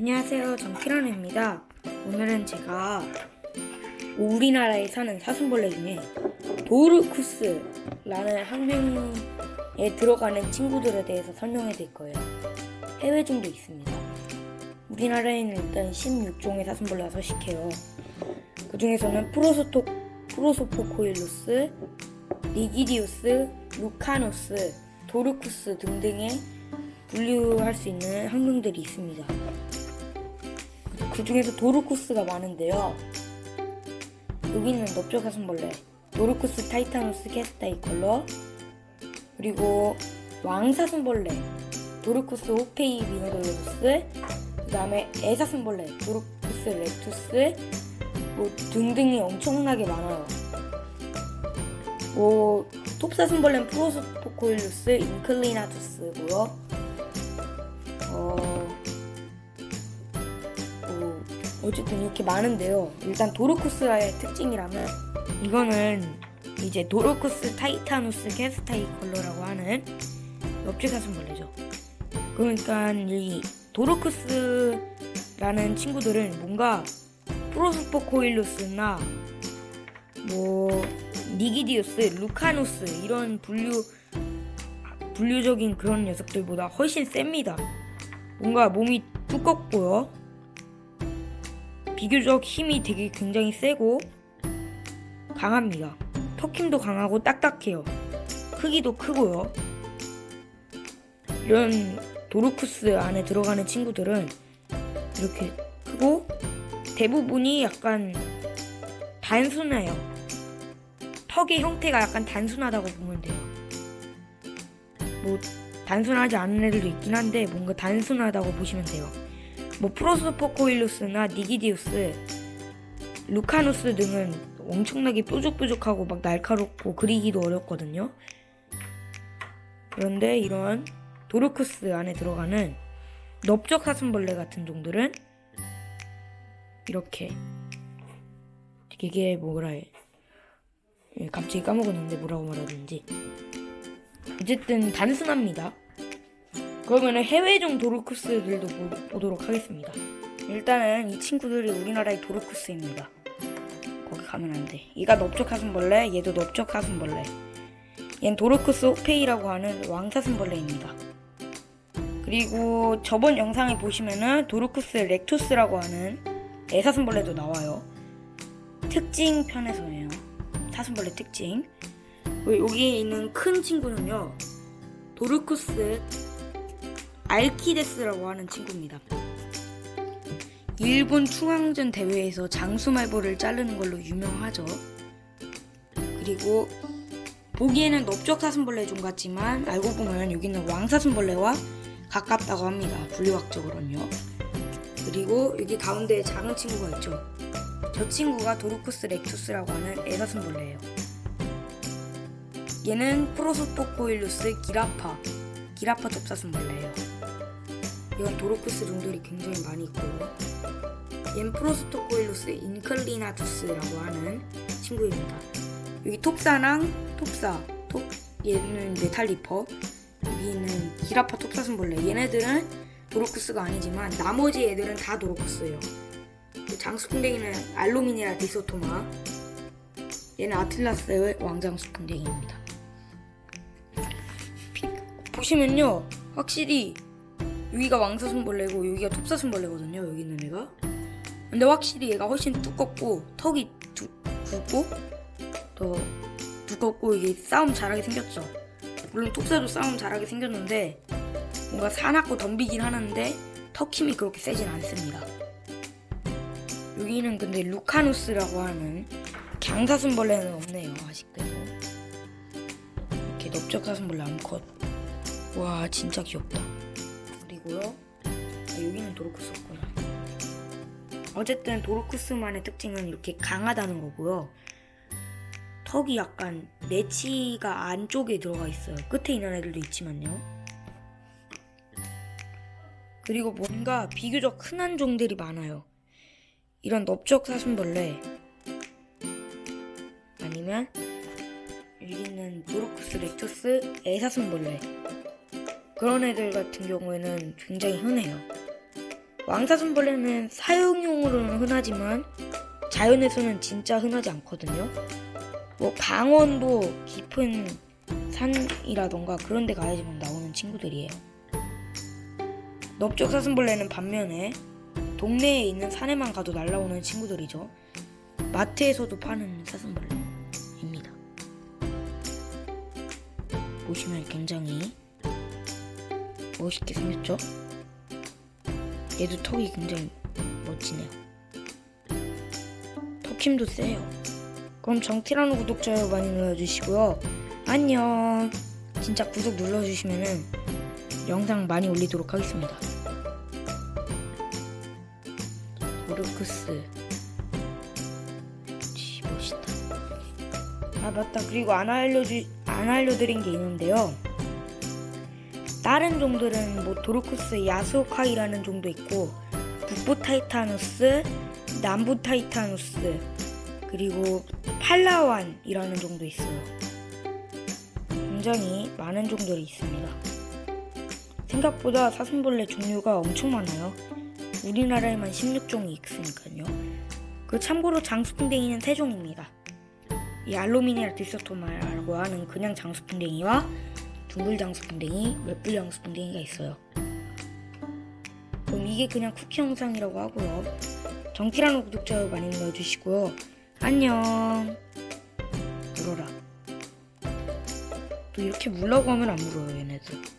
안녕하세요. 정키런입니다. 오늘은 제가 우리나라에 사는 사슴벌레 중에 도르쿠스라는 학명에 들어가는 친구들에 대해서 설명해 드릴 거예요. 해외 종도 있습니다. 우리나라에는 일단 16종의 사슴벌레가 서식해요. 그 중에서는 프로소토, 프로소포코일루스, 니기디우스, 루카노스, 도르쿠스 등등의 분류할 수 있는 학명들이 있습니다. 그 중에서 도르쿠스가 많은데요. 여기는 넓적사슴벌레, 도르쿠스 타이타노스 캐스타이 컬러, 그리고 왕사슴벌레, 도르쿠스 호페이 미노돌로스, 그 다음에 애사슴벌레, 도르쿠스 렉투스, 뭐 등등이 엄청나게 많아요. 뭐 톱사슴벌레는 프로소포코일루스 인클리나투스고요. 어쨌든 이렇게 많은데요. 일단 도르쿠스의 특징이라면 이거는 이제 도르쿠스 타이타누스 캐스타이 컬러라고 하는 엽지사슴벌레죠. 그러니까 이 도르쿠스라는 친구들은 뭔가 프로스포 코일루스나 뭐 니기디우스, 루카누스 이런 분류 분류적인 그런 녀석들보다 훨씬 셉니다. 뭔가 몸이 두껍고요. 비교적 힘이 되게 굉장히 세고 강합니다. 턱힘도 강하고 딱딱해요. 크기도 크고요. 이런 도르쿠스 안에 들어가는 친구들은 이렇게 크고 대부분이 약간 단순해요. 턱의 형태가 약간 단순하다고 보면 돼요. 뭐 단순하지 않은 애들도 있긴 한데 뭔가 단순하다고 보시면 돼요. 뭐 프로스포코일루스나 니기디우스, 루카누스 등은 엄청나게 뾰족뾰족하고 막 날카롭고 그리기도 어렵거든요. 그런데 이런 도르쿠스 안에 들어가는 넓적 사슴벌레 같은 종들은 이렇게 이게 뭐라 해? 예, 갑자기 까먹었는데 뭐라고 말하는지 어쨌든 단순합니다. 그러면은 해외종 도르쿠스들도 보, 보도록 하겠습니다. 일단은 이 친구들이 우리나라의 도르쿠스입니다. 거기 가면 안 돼. 얘가 넓적사슴벌레, 얘도 넓적사슴벌레. 얜 도르쿠스 호페이라고 하는 왕사슴벌레입니다. 그리고 저번 영상에 보시면은 도르쿠스 렉투스라고 하는 애사슴벌레도 나와요. 특징 편에서예요. 사슴벌레 특징. 여기에 있는 큰 친구는요. 도르쿠스 알키데스라고 하는 친구입니다. 일본 충황전 대회에서 장수말벌을 자르는 걸로 유명하죠. 그리고 보기에는 넓적사슴벌레 종 같지만 알고 보면 여기는 왕사슴벌레와 가깝다고 합니다. 분류학적으로는요. 그리고 여기 가운데에 작은 친구가 있죠. 저 친구가 도르쿠스 렉투스라고 하는 애사슴벌레예요. 얘는 프로소포코일루스 기라파, 기라파 톱사슴벌레예요. 이건 도로쿠스 종들이 굉장히 많이 있고요. 얘는 프로스토코일루스 인클리나투스라고 하는 친구입니다. 여기 톱사랑 톱사, 톱 얘는 메탈리퍼, 여기는 기라파 톱사슴벌레. 얘네들은 도로쿠스가 아니지만 나머지 애들은 다 도로쿠스예요. 장수풍뎅이는 알로미니라 디소토마, 얘는 아틀라스의 왕장수풍뎅이입니다. 피- 보시면요, 확실히 여기가 왕사슴벌레고 여기가 톱사슴벌레거든요. 여기 있는 애가. 근데 확실히 얘가 훨씬 두껍고 턱이 두, 굵고 더 두껍고 이게 싸움 잘하게 생겼죠. 물론 톱사도 싸움 잘하게 생겼는데 뭔가 사납고 덤비긴 하는데 턱 힘이 그렇게 세진 않습니다. 여기는 근데 루카누스라고 하는 강사슴벌레는 없네요. 아쉽게도 이렇게 넓적사슴벌레 암컷. 와 진짜 귀엽다. 그리고요. 아, 여기는 도로쿠스였구나. 어쨌든 도로쿠스만의 특징은 이렇게 강하다는 거고요. 턱이 약간 내치가 안쪽에 들어가 있어요. 끝에 있는 애들도 있지만요. 그리고 뭔가 비교적 흔한 종들이 많아요. 이런 넓적 사슴벌레 아니면 여기 있는 도로쿠스 렉투스 애사슴벌레 그런 애들 같은 경우에는 굉장히 흔해요. 왕사슴벌레는 사육용으로는 흔하지만 자연에서는 진짜 흔하지 않거든요. 뭐 강원도 깊은 산이라던가 그런 데 가야지만 나오는 친구들이에요. 넓적 사슴벌레는 반면에 동네에 있는 산에만 가도 날라오는 친구들이죠. 마트에서도 파는 사슴벌레입니다. 보시면 굉장히 멋있게 생겼죠? 얘도 턱이 굉장히 멋지네요. 턱힘도 세요. 그럼 정티라노 구독 좋아요 많이 눌러주시고요. 안녕. 진짜 구독 눌러주시면은 영상 많이 올리도록 하겠습니다. 오르크스. 지 멋있다. 아 맞다. 그리고 안 알려주 안 알려드린 게 있는데요. 다른 종들은 뭐 도르쿠스 야스오카이라는 종도 있고 북부 타이타누스, 남부 타이타누스 그리고 팔라완이라는 종도 있어요. 굉장히 많은 종들이 있습니다. 생각보다 사슴벌레 종류가 엄청 많아요. 우리나라에만 16종이 있으니까요. 그 참고로 장수풍뎅이는 3종입니다. 이 알로미니아 디서토마라고 하는 그냥 장수풍뎅이와 둥글 장수풍뎅이, 웹불 장수풍뎅이가 있어요. 그럼 이게 그냥 쿠키 영상이라고 하고요. 정키라는 구독자 많이 눌러주시고요. 안녕. 물어라. 또 이렇게 물라고 하면 안 물어요, 얘네들.